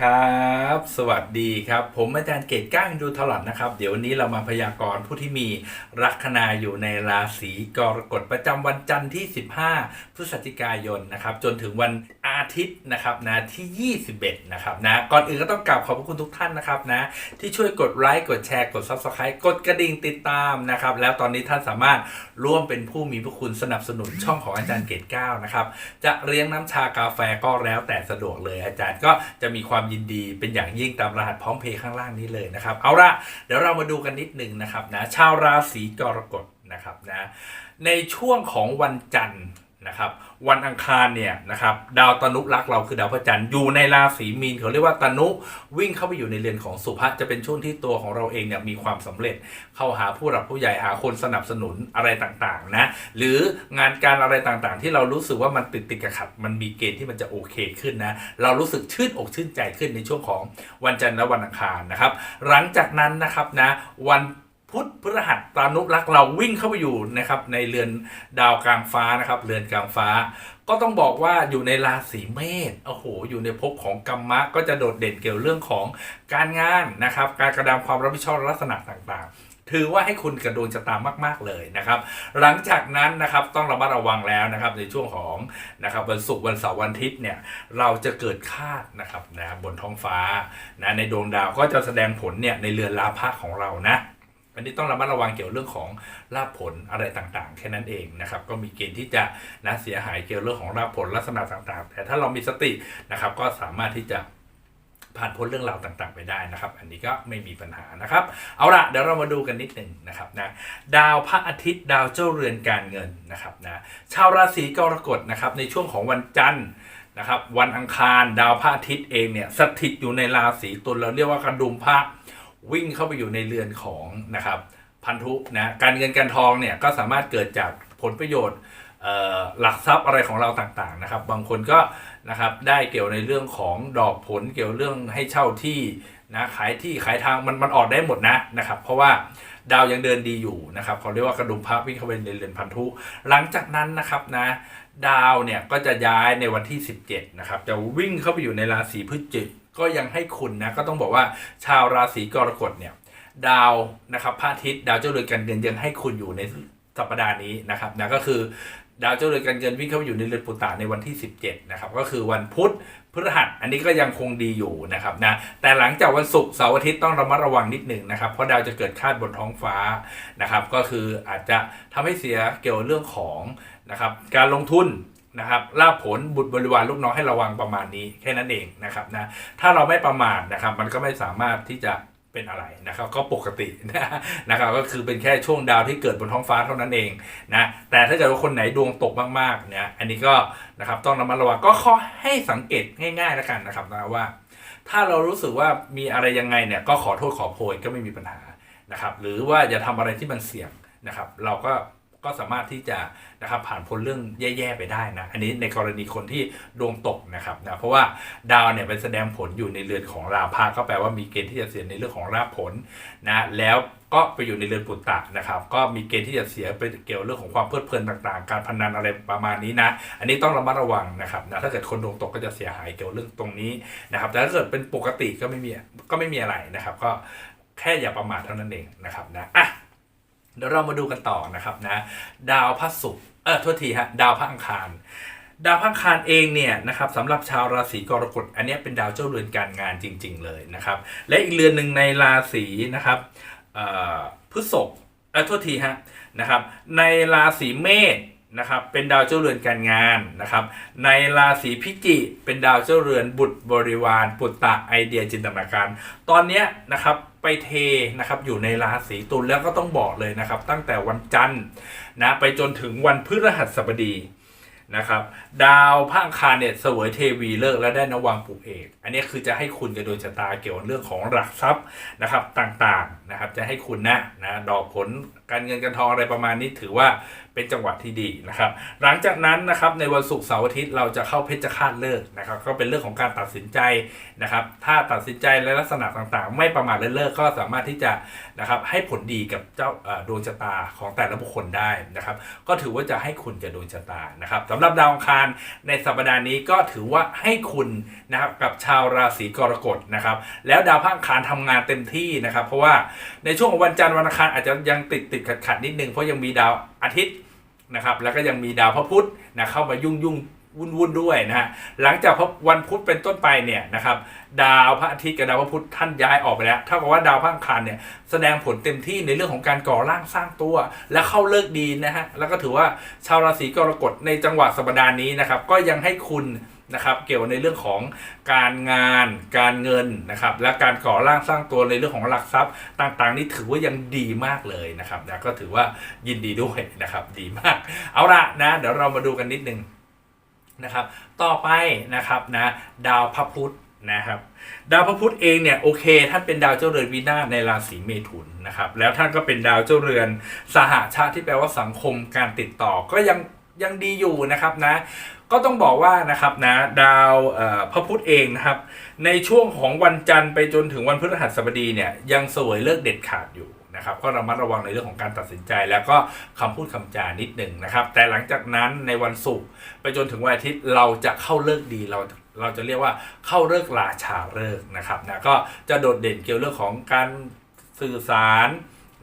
ครับ สวัสดีครับ ผมอาจารย์เกตก้างดูทลอดนะครับ เดี๋ยววันนี้เรามาพยากรณ์ผู้ที่มีลัคนาอยู่ในราศีกรกฎประจำวันจันทร์ที่ 15 พฤศจิกายนนะครับ จนถึงวันอา ทิตย์นะครับนะที่ 21 นะครับนะก่อนอื่นก็ต้องกราบขอบพระคุณทุกท่านนะครับนะที่ช่วยกดไลค์กดแชร์กด Subscribe กดกระดิ่งติดตามนะครับแล้วตอนนี้ท่านสามารถร่วมเป็นผู้มีพระคุณสนับสนุนช่องของอาจารย์เกตก้านะครับจะเลี้ยงน้ำชากาแฟก็แล้วแต่สะดวกเลยอาจารย์ก็จะมีความยินดีเป็นอย่างยิ่งตามรหัสพร้อมเพย์ข้างล่างนี้เลยนะครับเอาละเดี๋ยวเรามาดูกันนิดหนึ่งนะครับนะชาวราศีกรกฎนะครับนะในช่วงของวันจันทร์ นะครับวันอังคารเนี่ยนะครับดาวตนุรักเราคือดาวพระจันทร์อยู่ในราศีมีนเขาเรียกว่าตนุวิ่งเข้าไปอยู่ในเรือนของสุภะจะเป็นช่วงที่ตัวของเราเองเนี่ยมีความสำเร็จเข้าหาผู้หลักผู้ใหญ่หาคนสนับสนุนอะไรต่างๆนะหรืองานการอะไรต่างๆ ที่เรารู้สึกว่ามันติดติดๆขัดมันมีเกณฑ์ที่มันจะโอเคขึ้นนะเรารู้สึกชื่นอกชื่นใจขึ้นในช่วงของวันจันทร์และวันอังคารนะครับหลังจากนั้นนะครับนะวัน พุธพฤหัสตานุรักษ์เราวิ่งเข้าไปอยู่นะครับในเรือนดาวกลางฟ้านะครับเรือนกลางฟ้า ก็ต้องบอกว่าอยู่ในราศีเมษโอ้โหอยู่ในภพของกรรมะก็จะโดดเด่นเกี่ยวเรื่องของการงานนะครับ การกระทำความรับผิดชอบลักษณะต่างๆ ถือว่าให้คุณกระโดนชะตามาก ๆเลยนะครับ หลังจากนั้นนะครับต้องระมัดระวังแล้วนะครับในช่วงของนะครับวันศุกร์วันเสาร์วันอาทิตย์เนี่ยเราจะเกิดคาดนะครับนะบนท้องฟ้านะในดวงดาวก็จะแสดงผลเนี่ยในเรือนลาภะของเรานะ อันนี้ต้องระมัดระวังเกี่ยวเรื่องของลาภผลอะไรต่างๆ แค่นั้นเองนะครับ ก็มีเกณฑ์ที่จะนะเสียหายเกี่ยวเรื่องของลาภผลลักษณะต่างๆ แต่ถ้าเรามีสตินะครับ ก็สามารถที่จะผ่านพ้นเรื่องราวต่างๆ ไปได้นะครับ อันนี้ก็ไม่มีปัญหานะครับ เอาละเดี๋ยวเรามาดูกันนิดหนึ่งนะครับนะดาวพระอาทิตย์ดาวเจ้าเรือนการเงินนะครับนะชาวราศีกรกฎนะครับในช่วงของวันจันทร์นะครับวันอังคารดาวพระอาทิตย์เองเนี่ยสถิตอยู่ในราศีตุลเราเรียกว่ากระดุมพระ วิ่งเข้าไปอยู่ในเรือนของนะครับพันธุนะการเงินการทองเนี่ยก็สามารถเกิดจากผลประโยชน์หลักทรัพย์อะไรของเราต่างๆนะครับ บางคนก็นะครับได้เกี่ยวในเรื่องของดอกผลเกี่ยวเรื่องให้เช่าที่นะขายที่ขายทางมันมันออกได้หมดนะนะครับ เพราะว่าดาวยังเดินดีอยู่นะครับเขาเรียกว่ากระดุมพระวิ่งเข้าไปในเรือนพันธุหลังจากนั้นนะครับนะดาวเนี่ยก็จะย้ายในวันที่ 17นะครับจะวิ่งเข้าไปอยู่ในราศีพฤศจิ กก็ยังให้คุณนะก็ต้องบอกว่าชาวราศีกรกฎเนี่ยดาวนะครับพระอาทิตย์ดาวเจ้าเรือนการเงินยังให้คุณอยู่ในสัปดาห์นี้นะครับนะก็คือดาวเจ้าเรือนการเงินวิ่งเข้าไปอยู่ในเรือนปุตตะในวันที่ 17นะครับก็คือวันพุธพฤหัสอันนี้ก็ยังคงดีอยู่นะครับนะแต่หลังจากวันศุกร์เสาร์อาทิตย์ต้องระมัดระวังนิดหนึ่งนะครับเพราะดาวจะเกิดคาดบนท้องฟ้านะครับก็คืออาจจะทำให้เสียเกี่ยวเรื่องของนะครับการลงทุน นะครับลาภผลบุตรบริวารลูกน้องให้ระวังประมาณนี้แค่นั้นเองนะครับนะถ้าเราไม่ประมาทนะครับ มันก็ไม่สามารถที่จะเป็นอะไรนะครับ ก็ปกตินะครับก็คือเป็นแค่ช่วงดาวที่เกิดบนท้องฟ้าเท่านั้นเองนะแต่ถ้าเกิดว่าคนไหนดวงตกมากๆเนี่ยอันนี้ก็นะครับต้องระมัดระวังก็ขอให้สังเกตง่ายๆแล้วกันนะครับนะว่า ถ้าเรารู้สึกว่ามีอะไรยังไงเนี่ยก็ขอโทษขอโพยก็ไม่มีปัญหานะครับ หรือว่าอย่าทำอะไรที่มันเสี่ยงนะครับ เราก็ ก็สามารถที่จะนะครับผ่านพ้นเรื่องแย่ๆไปได้นะ อันนี้ในกรณีคนที่ดวงตกนะครับนะเพราะว่าดาวเนี่ยเป็นแสดงผลอยู่ในเรือนของราพาก็แปลว่ามีเกณฑ์ที่จะเสียในเรื่องของราภผลนะแล้วก็ไปอยู่ในเรือนปุตตะนะครับ ก็มีเกณฑ์ที่จะเสียไปเกี่ยวเรื่องของความเพลิดเพลินต่างๆ การพนันอะไรประมาณนี้นะ อันนี้ต้องระมัดระวังนะครับนะถ้าเกิดคนดวงตกก็จะเสียหายเกี่ยวเรื่องตรงนี้นะครับแต่ถ้าเกิดเป็นปกติก็ไม่มีก็ไม่มีอะไรนะครับ ก็แค่อย่าประมาทเท่านั้นเองนะครับนะอะ เดี๋ยวเรามาดูกันต่อนะครับนะดาวพระศุกร์เออโทษทีฮะดาวพระอังคาร ดาวพระอังคารเองเนี่ยนะครับสำหรับชาวราศีกรกฎอันนี้เป็นดาวเจ้าเรือนการงานจริง ๆ เลยนะครับ และอีกเรือนหนึ่งในราศีนะครับพฤษภเออโทษทีฮะนะครับ ในราศีเมษนะครับเป็นดาวเจ้าเรือนการงานนะครับ ในราศีพิจิเป็นดาวเจ้าเรือนบุตรบริวารปุตตะไอเดียจินตนาการ ตอนนี้นะครับ ไปเทนะครับอยู่ในราศีตุลแล้วก็ต้องบอกเลยนะครับ ตั้งแต่วันจันทร์นะไปจนถึงวันพฤหัสบดีนะครับ ดาวพังคารเนี่ยเสวยเทวีเลิกและได้นวังปลูกเอก อันนี้คือจะให้คุณกับดวงชะตาเกี่ยวกับเรื่องของหลักทรัพย์นะครับต่างๆนะครับ จะให้คุณนะนะดอกผลการเงินการทองอะไรประมาณนี้ถือว่า เป็นจังหวะที่ดีนะครับหลังจากนั้นนะครับในวันศุกร์เสาร์อาทิตย์เราจะเข้าเพชรฆาตเลิกนะครับก็เป็นเรื่องของการตัดสินใจนะครับถ้าตัดสินใจในลักษณะต่างๆ ไม่ประมาทเลินเลิกก็สามารถที่จะนะครับให้ผลดีกับเจ้าดวงชะตาของแต่ละบุคคลได้นะครับก็ถือว่าจะให้คุณกับดวงชะตานะครับสำหรับดาวอังคารในสัปดาห์นี้ก็ถือว่าให้คุณนะครับกับชาวราศีกรกฎนะครับแล้วดาวพระอังคารทำงานเต็มที่นะครับ เพราะว่าในช่วงวันจันทร์วันอังคารอาจจะยังติดติดขัดขัดนิดนึงเพราะยังมีดาวอาทิตย์ นะครับแล้วก็ยังมีดาวพระพุธนะเข้ามายุ่งยุ่งวุ่นวุ่นด้วยนะฮะหลังจากวันพุธเป็นต้นไปเนี่ยนะครับดาวพระอาทิตย์กับดาวพระพุธท่านย้ายออกไปแล้วเท่ากับว่าดาวพระอังคารเนี่ยแสดงผลเต็มที่ในเรื่องของการก่อร่างสร้างตัว และเข้าเลิกดีนะฮะแล้วก็ถือว่าชาวราศีกรกฎในจังหวะสัปดาห์นี้นะครับก็ยังให้คุณ นะครับเกี่ยวในเรื่องของการงานการเงินนะครับและการก่อร่างสร้างตัวในเรื่องของหลักทรัพย์ต่างๆ นี่ถือว่ายังดีมากเลยนะครับนะก็ถือว่ายินดีด้วยนะครับดีมาก เอาละนะเดี๋ยวเรามาดูกันนิดนึงนะครับต่อไปนะครับนะดาวพระพุธนะครับดาวพระพุธเองเนี่ยโอเคท่านเป็นดาวเจ้าเรือนวินาศในราศีเมถุนนะครับแล้วท่านก็เป็นดาวเจ้าเรือนสหชาติที่แปลว่าสังคมการติดต่อก็ยังยังดีอยู่นะครับนะ ก็ต้องบอกว่านะครับนะดาวพระพุธเองนะครับในช่วงของวันจันทร์ไปจนถึงวันพฤหัสบดีเนี่ยยังสวยเลิกเด็ดขาดอยู่นะครับก็ระมัดระวังในเรื่องของการตัดสินใจ แล้วก็คำพูดคำจานิดหนึ่งนะครับ แต่หลังจากนั้นในวันศุกร์ไปจนถึงวันอาทิตย์เราจะเข้าเลิกดีเราเราจะเรียกว่าเข้าเลิกราชาเลิกนะครับนะก็จะโดดเด่นเกี่ยวเรื่องของการสื่อสาร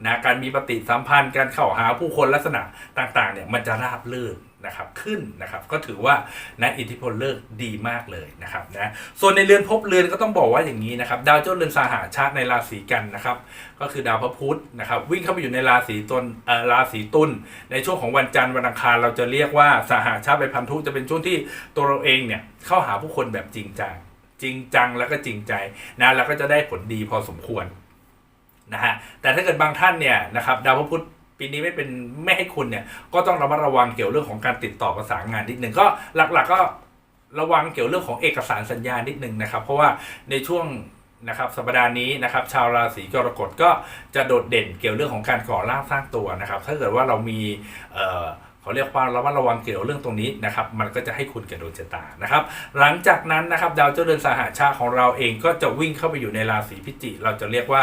นะการมีปฏิสัมพันธ์การเข้าหาผู้คนลักษณะต่างๆเนี่ยมันจะราบลื่น นะครับขึ้นนะครับก็ถือว่านะอิทธิพลเลิกดีมากเลยนะครับนะส่วนในเรือนภพเรือนก็ต้องบอกว่าอย่างนี้นะครับดาวเจ้าเรือนสหาชาติในราศีกันนะครับก็คือดาวพระพุธนะครับวิ่งเข้าไปอยู่ในราศีตุลเอ่อราศีตุลในช่วงของวันจันทร์วันอังคารเราจะเรียกว่าสหาชาติไปพันธุจะเป็นช่วงที่ตัวเราเองเนี่ยเข้าหาผู้คนแบบจริงจังจริงจังแล้วก็จริงใจนะแล้วก็จะได้ผลดีพอสมควรนะฮะแต่ถ้าเกิดบางท่านเนี่ยนะครับดาวพระพุธ ปีนี้ไม่เป็นไม่ให้คุณเนี่ย ก็ต้องระมัดระวังเกี่ยวเรื่องของการติดต่อประสานงานนิดหนึ่งก็หลักๆก็ระวังเกี่ยวเรื่องของเอกสารสัญญานิดหนึ่งนะครับ เพราะว่าในช่วงนะครับสัปดาห์นี้นะครับ ชาวราศีกรกฎก็จะโดดเด่นเกี่ยวเรื่องของการก่อร่างสร้างตัวนะครับ ถ้าเกิดว่าเรามีเอ่อ เขาเรียกว่าระมัดระวังเกี่ยวเรื่องตรงนี้นะครับมันก็จะให้คุณแก่ดวงชะตานะครับหลังจากนั้นนะครับดาวเจ้าเรือนสหชาของเราเองก็จะวิ่งเข้าไปอยู่ในราศีพิจิเราจะเรียกว่า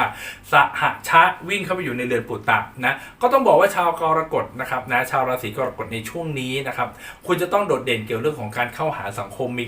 สหชาวิ่งเข้าไปอยู่ในเรือนปุตตะนะก็ต้องบอกว่าชาวกรกฎนะครับนะชาวราศีกรกฎในช่วงนี้นะครับคุณจะต้องโดดเด่นเกี่ยวเรื่องของการเข้าหาสังคมมี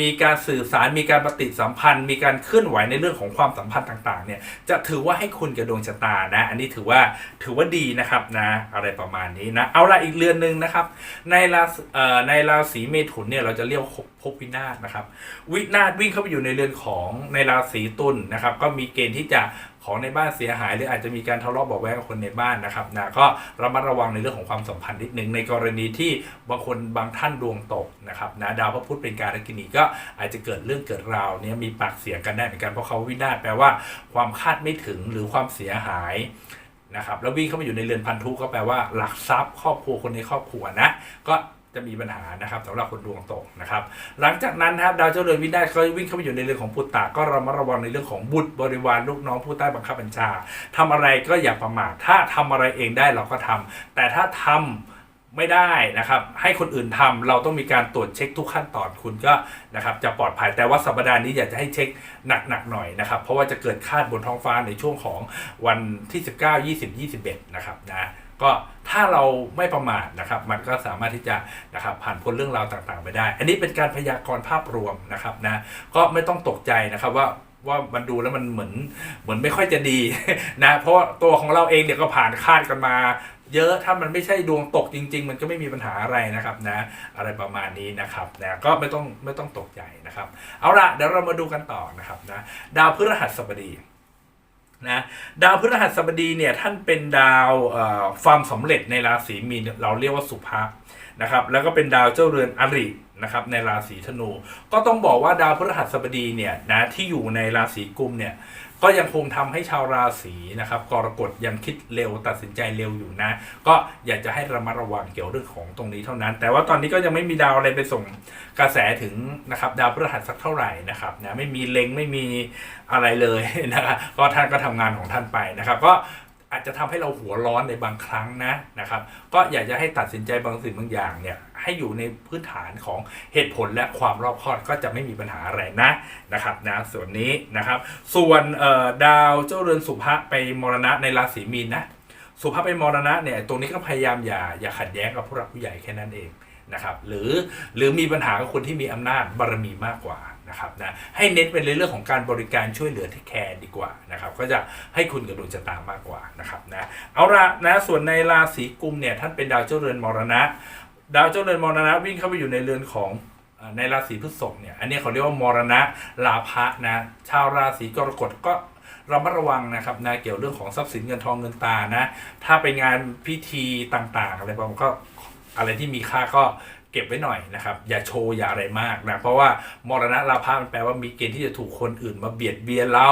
มีการสื่อสารมีการปฏิสัมพันธ์ มีการเคลื่อนไหวในเรื่องของความสัมพันธ์ต่างๆเนี่ยจะถือว่าให้คุณกับดวงชะตานะ อันนี้ถือว่าถือว่าดีนะครับนะอะไรประมาณนี้นะเอาละอีกเรือนหนึ่งนะครับ ในราศีเอ่อในราศีเมถุนเนี่ยเราจะเรียกว่าภพวินาศนะครับ วินาศวิ่งเข้าไปอยู่ในเรือนของในราศีตุลนะครับ ก็มีเกณฑ์ที่จะของในบ้านเสียหายหรืออาจจะมีการทะเลาะเบาะแว้งกับคนในบ้านนะครับนะก็ระมัดระวังในเรื่องของความสัมพันธ์นิดนึงในกรณีที่บางคนบางท่านดวงตกนะครับนะดาวพระพุธเป็นการกินีก็อาจจะเกิดเรื่องเกิดราวเนี่ยมีปากเสียงกันได้เหมือนกันเพราะเขาวินาศแปลว่าความคาดไม่ถึงหรือความเสียหาย นะครับแล้ววิ่งเข้ามาอยู่ในเรือนพันธุก็แปลว่าหลักทรัพย์ ครอบครัวคนในครอบครัวนะก็จะมีปัญหานะครับสำหรับคนดวงตกนะครับ หลังจากนั้นนะครับดาวเจ้าเรือนวินาศก็วิ่งเข้าไปอยู่ในเรือนของปุตตะก็ระมัดระวังในเรื่องของบุตรบริวารลูกน้องผู้ใต้บังคับบัญชาทำอะไรก็อย่าประมาทถ้าทำอะไรเองได้เราก็ทำแต่ถ้าทำ ไม่ได้นะครับ ให้คนอื่นทำเราต้องมีการตรวจเช็คทุกขั้นตอนคุณก็นะครับจะปลอดภัยแต่ว่าสัปดาห์นี้อยากจะให้เช็คหนักๆหน่อยนะครับ เพราะว่าจะเกิดคาดบนท้องฟ้าในช่วงของวันที่ 19 20 21 นะครับนะก็ถ้าเราไม่ประมาทนะครับ มันก็สามารถที่จะนะครับผ่านพ้นเรื่องราวต่างๆ ไปได้ อันนี้เป็นการพยากรณ์ภาพรวมนะครับนะก็ไม่ต้องตกใจนะครับว่าว่ามันดูแล้วมันเหมือนเหมือนไม่ค่อยจะดีนะเพราะตัวของเราเองเนี่ยก็ผ่านคาดกันมา เยอะถ้ามันไม่ใช่ดวงตกจริง ๆ มันก็ไม่มีปัญหาอะไรนะครับนะ อะไรประมาณนี้นะครับนะก็ไม่ต้องไม่ต้องตกใจนะครับ เอาละเดี๋ยวเรามาดูกันต่อนะครับนะดาวพฤหัสบดีนะดาวพฤหัสบดีเนี่ยท่านเป็นดาวความสำเร็จในราศีมีนเราเรียกว่าสุภะนะครับแล้วก็เป็นดาวเจ้าเรือนอรินะครับในราศีธนู ก็ต้องบอกว่าดาวพฤหัสบดีเนี่ยนะที่อยู่ในราศีกุมเนี่ย ก็ยังคงทำให้ชาวราศีนะครับกรกฎยังคิดเร็วตัดสินใจเร็วอยู่นะ ก็อยากจะให้ระมัดระวังเกี่ยวเรื่องของตรงนี้เท่านั้น แต่ว่าตอนนี้ก็ยังไม่มีดาวอะไรไปส่งกระแสถึงนะครับดาวพฤหัสสักเท่าไหร่นะครับนะไม่มีเล็งไม่มีอะไรเลยนะครับก็ท่านก็ทำงานของท่านไปนะครับก็อาจจะทำให้เราหัวร้อนในบางครั้งนะนะครับ ก็อยากจะให้ตัดสินใจบางสิ่งบางอย่างเนี่ย ให้อยู่ในพื้นฐานของเหตุผลและความรอบคอบก็จะไม่มีปัญหาอะไรนะนะครับนะส่วนนี้นะครับ ส่วนดาวเจ้าเรือนสุภะไปมรณะในราศีมีนนะสุภาพเป็นมรณะเนี่ยตรงนี้ก็พยายามอย่าอย่าขัดแย้งกับผู้หลักผู้ใหญ่แค่นั้นเองนะครับหรือหรือมีปัญหากับคนที่มีอำนาจบารมีมากกว่านะครับนะให้เน้นเป็นในเรื่องของการบริการช่วยเหลือที่แคร์ดีกว่านะครับก็จะให้คุณกับดวงชะตามากกว่านะครับนะเอาละนะส่วนในราศีกุมเนี่ยท่านเป็นดาวเจ้าเรือนมรณะ ดาวเจ้าเรือนมรณะวิ่งเข้าไปอยู่ในเรือนของในราศีพฤษภเนี่ย อันนี้เขาเรียกว่ามรณะลาภะนะ ชาวราศีกรกฎก็ระมัดระวังนะครับนะเกี่ยวเรื่องของทรัพย์สินเงินทองเงินตานะ ถ้าไปงานพิธีต่างๆ อะไรบางก็อะไรที่มีค่าก็เก็บไว้หน่อยนะครับ อย่าโชว์อย่าอะไรมากนะเพราะว่ามรณะลาภะมันแปลว่ามีเกณฑ์ที่จะถูกคนอื่นมาเบียดเบียนเรา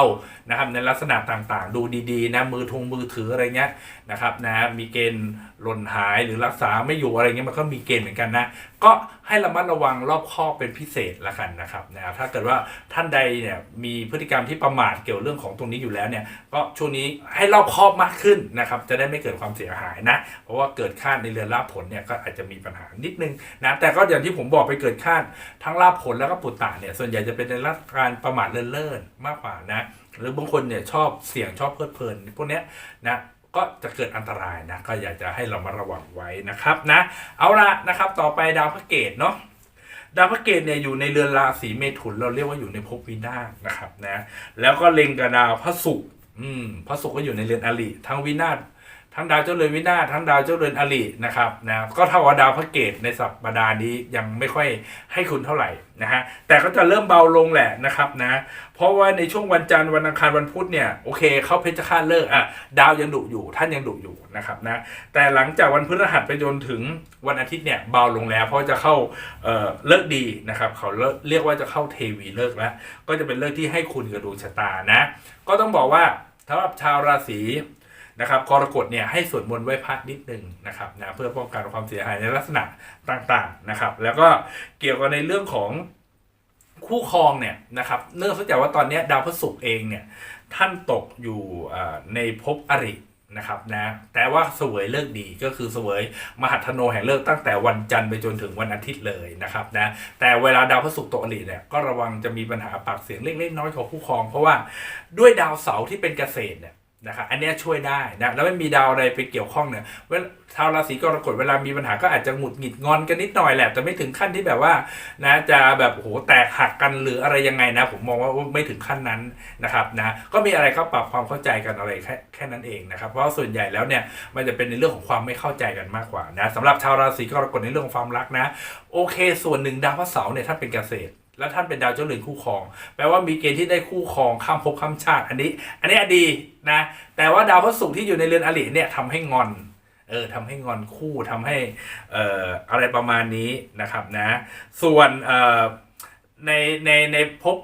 นะครับในลักษณะต่างๆ ดูดีๆนะมือทงมือถืออะไรเงี้ยนะครับนะมีเกณฑ์หล่นหายหรือรักษาไม่อยู่อะไรเงี้ยมันก็มีเกณฑ์เหมือนกันนะก็ให้ระมัดระวังรอบคอบเป็นพิเศษละกันนะครับนะถ้าเกิดว่าท่านใดเนี่ยมีพฤติกรรมที่ประมาทเกี่ยวเรื่องของตรงนี้อยู่แล้วเนี่ยก็ช่วงนี้ให้รอบคอบมากขึ้นนะครับจะได้ไม่เกิดความเสียหายนะ เพราะว่าเกิดคาดในเรือนลาภผลเนี่ยก็อาจจะมีปัญหานิดนึงนะแต่ก็อย่างที่ผมบอกไปเกิดคาดทั้งลาภผลแล้วก็ปุตตะเนี่ยส่วนใหญ่จะเป็นในลักษณะการประมาทเลินเล่อมากกว่านะหรือบางคนเนี่ยชอบเสี่ยงชอบเพลิดเพลินพวกเนี้ยนะ ก็จะเกิดอันตรายนะก็อยากจะให้เรามาระวังไว้นะครับนะเอาละนะครับต่อไปดาวพระเกตเนาะดาวพระเกตเนี่ยอยู่ในเรือนราศีเมถุนเราเรียกว่าอยู่ในภพวินาศนะครับนะแล้วก็เล็งกับดาวพระศุกร์อืมพระศุกร์ก็อยู่ในเรือนอริทั้งวินาศ ทั้งดาวเจ้าเรือนวินาศทั้งดาวเจ้าเรือนอรินะครับนะก็เท่ากับดาวพระเกตในสัปดาห์นี้ยังไม่ค่อยให้คุณเท่าไหร่นะฮะแต่ก็จะเริ่มเบาลงแหละนะครับนะเพราะว่าในช่วงวันจันทร์วันอังคารวันพุธเนี่ยโอเคเขาเพชฌฆาตเลิกอะดาวยังดุอยู่ท่านยังดุอยู่นะครับนะแต่หลังจากวันพฤหัสไปจนถึงวันอาทิตย์เนี่ยเบาลงแล้วเพราะจะเข้าเอ่อเลิกดีนะครับเขาเรียกว่าจะเข้าเทวีเลิกแล้ว ก็จะเป็นเลิกที่ให้คุณกับดวงชะตานะ ก็ต้องบอกว่าสำหรับชาวราศี นะครับกรกฎเนี่ยให้สวดมนต์ไหว้พระนิดหนึ่งนะครับนะเพื่อป้องกันความเสียหายในลักษณะต่างๆนะครับ แล้วก็เกี่ยวกับในเรื่องของคู่ครองเนี่ยนะครับเนื่องจากว่าตอนนี้ดาวพฤหัสเองเนี่ยท่านตกอยู่ในภพอรินะครับนะแต่ว่าเสวยเลิกดีก็คือเสวยมหัทโนแห่งเลิกตั้งแต่วันจันทร์ไปจนถึงวันอาทิตย์เลยนะครับนะแต่เวลาดาวพฤหัสตกอริเนี่ยก็ระวังจะมีปัญหาปากเสียงเล็กๆน้อยๆของคู่ครอง เพราะว่าด้วยดาวเสาร์ที่เป็นเกษตรเนี่ย นะครับอันนี้ช่วยได้นะแล้วไม่มีดาวอะไรไปเกี่ยวข้องเนี่ยเวลาชาวราศีกรกฎเวลามีปัญหาก็อาจจะหงุดหงิดงอนกันนิดหน่อยแหละแต่ไม่ถึงขั้นที่แบบว่านะจะแบบโหแตกหักกันหรืออะไรยังไงนะ ผมมองว่าไม่ถึงขั้นนั้นนะครับนะก็มีอะไรก็ปรับความเข้าใจกันอะไรแค่แค่นั้นเองนะครับเพราะส่วนใหญ่แล้วเนี่ยมันจะเป็นในเรื่องของความไม่เข้าใจกันมากกว่านะสำหรับชาวราศีกรกฎในเรื่องของความรักนะ โอเค ส่วนหนึ่งดาวพระเสาร์เนี่ยท่าเป็นเกษตร แล้วท่านเป็นดาวเจ้าเรือนคู่ครอง แปลว่ามีเกณฑ์ที่ได้คู่ครองข้ามภพข้ามชาติ อันนี้ อันนี้อดีนะ แต่ว่าดาวพระศุกร์ที่อยู่ในเรือนอริเนี่ยทำให้งอน เออทำให้งอนคู่ทำให้เอ่ออะไรประมาณนี้นะครับนะ ส่วนเอ่อในในในภพ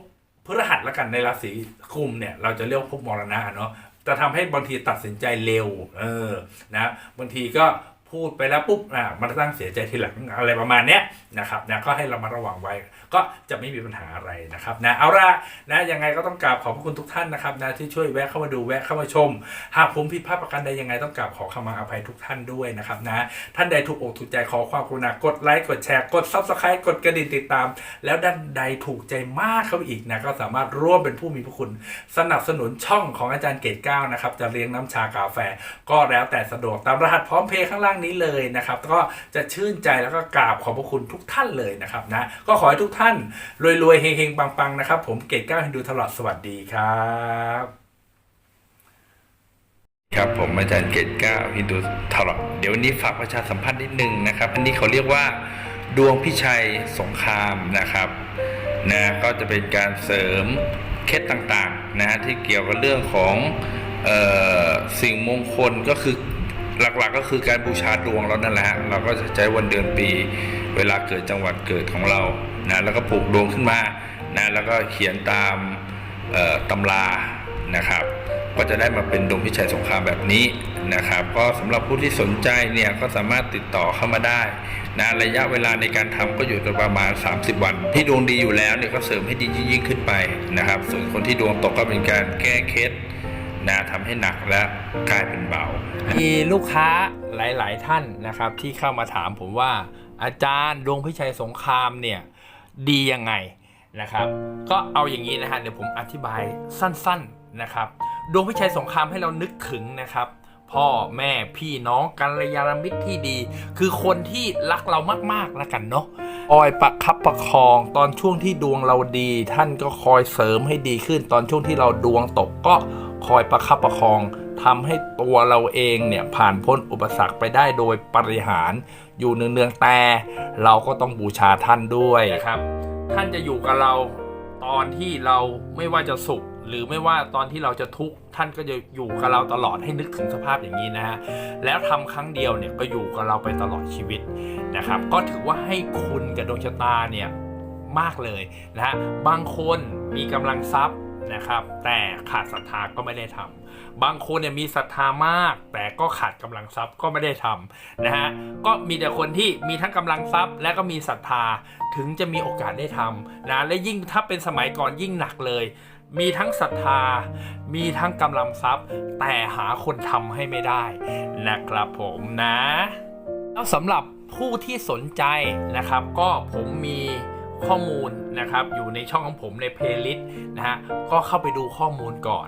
พฤหัสละกันในราศีกุมเนี่ยเราจะเรียกภพมรณะเนาะจะทำให้บางทีตัดสินใจเร็ว เออ นะ บางทีก็พูดไปแล้วปุ๊บ อ่า มันตั้งเสียใจทีหลังอะไรประมาณเนี้ยนะครับ นะ ก็ให้เรามาระวังไว้ ก็จะไม่มีปัญหาอะไรนะครับนะเอาละนะยังไงก็ต้องกราบขอบพระคุณทุกท่านนะครับนะที่ช่วยแวะเข้ามาดูแวะเข้ามาชม หากผมผิดพลาดประการใดยังไงต้องกราบขอขมาอภัยทุกท่านด้วยนะครับนะท่านใดถูกอกถูกใจขอความกรุณากดไลค์กดแชร์กดซับสไครต์กดกระดิ่งติดตาม แล้วด้านใดถูกใจมากเข้าไปอีกนะก็สามารถร่วมเป็นผู้มีพระคุณ สนับสนุนช่องของอาจารย์เกตเก้านะครับจะเลี้ยงน้ำชากาแฟ ก็แล้วแต่สะดวกตามรหัสพร้อมเพย์ข้างล่างนี้เลยนะครับก็จะชื่นใจแล้วก็กราบขอบพระคุณทุกท่านเลยนะครับนะก็ขอให้ทุกท่านรวยๆเฮงๆ ปังๆ นะครับ ผมเกตก้าฮินดูตลอดสวัสดีครับครับผมอาจารย์เกตก้าฮินดูตลอดเดี๋ยวนี้ฝากประชาสัมพันธ์นิดนึงนะครับ อันนี้เขาเรียกว่าดวงพิชัยสงครามนะครับนะก็จะเป็นการเสริมเคล็ดต่างๆนะฮะที่เกี่ยวกับเรื่องของออสิ่งมงคลก็คือหลักๆก็คือการบูชาดวงเรานั่นแหละฮะเราก็จะใช้วันเดือนปี เวลาเกิดจังหวัดเกิดของเรา นะแล้วก็ปลูกดวงขึ้นมานะแล้วก็เขียนตามตำรานะครับก็จะได้มาเป็นดวงพิชัยสงครามแบบนี้นะครับ ก็สำหรับผู้ที่สนใจเนี่ยก็สามารถติดต่อเข้ามาได้นะระยะเวลาในการทำก็อยู่ประมาณ 30 วัน ที่ดวงดีอยู่แล้วเนี่ยก็เสริมให้ดียิ่งขึ้นไปนะครับ ส่วนคนที่ดวงตกก็เป็นการแก้เคล็ดนะทำให้หนักและกลายเป็นเบา มีลูกค้าหลาย ๆ ท่านนะครับที่เข้ามาถามผมว่าอาจารย์ดวงพิชัยสงครามเนี่ย ดียังไงนะครับ ก็เอาอย่างนี้นะฮะเดี๋ยวผมอธิบายสั้นๆนะครับ ดวงพิชัยสงครามให้เรานึกถึงนะครับ พ่อแม่พี่น้องกัลยาณมิตรที่ดี คือคนที่รักเรามากๆแล้วกันเนาะคอยประคับประคองตอนช่วงที่ดวงเราดี ท่านก็คอยเสริมให้ดีขึ้น ตอนช่วงที่เราดวงตกก็คอยประคับประคองทำให้ตัวเราเองเนี่ยผ่านพ้นอุปสรรคไปได้โดยปริหาร อยู่เนืองๆแต่เราก็ต้องบูชาท่านด้วยนะครับ ท่านจะอยู่กับเราตอนที่เราไม่ว่าจะสุข หรือไม่ว่าตอนที่เราจะทุกข์ท่านก็จะอยู่กับเราตลอดให้นึกถึงสภาพอย่างนี้นะฮะแล้วทำครั้งเดียวเนี่ยก็อยู่กับเราไปตลอดชีวิตนะครับ ก็ถือว่าให้คุณกับดวงชะตาเนี่ยมากเลยนะฮะบางคนมีกำลังทรัพย์นะครับ แต่ขาดศรัทธาก็ไม่ได้ทำ บางคนเนี่ยมีศรัทธามาก แต่ก็ขาดกำลังทรัพย์ก็ไม่ได้ทำนะฮะก็มีแต่คนที่มีทั้งกำลังทรัพย์ และก็มีศรัทธาถึงจะมีโอกาสได้ทำนะและยิ่งถ้าเป็นสมัยก่อนยิ่งหนักเลยมีทั้งศรัทธา มีทั้งกำลังทรัพย์ แต่หาคนทำให้ไม่ได้นะครับผมนะ แล้วสำหรับผู้ที่สนใจนะครับ ก็ผมมีข้อมูลนะครับ อยู่ในช่องของผมในเพลย์ลิสต์นะฮะ ก็เข้าไปดูข้อมูลก่อน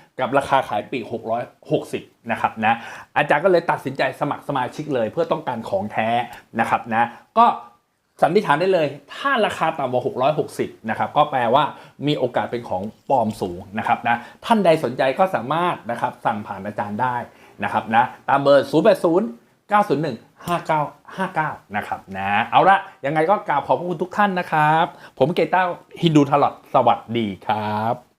กับราคาขายปีก660นะครับนะอาจารย์ก็เลยตัดสินใจสมัครสมาชิกเลย เพื่อต้องการของแท้นะครับนะก็สันนิษฐานได้เลย ถ้าราคาต่ำกว่า 660 นะครับ ก็แปลว่ามีโอกาสเป็นของปลอมสูงนะครับนะ ท่านใดสนใจก็สามารถนะครับสั่งผ่านอาจารย์ได้นะครับนะ ตามเบอร์ 080 901 5959 นะครับนะ เอาละยังไงก็กราบขอบพระคุณทุกท่านนะครับ ผมเกต้าฮินดูทลอดสวัสดีครับ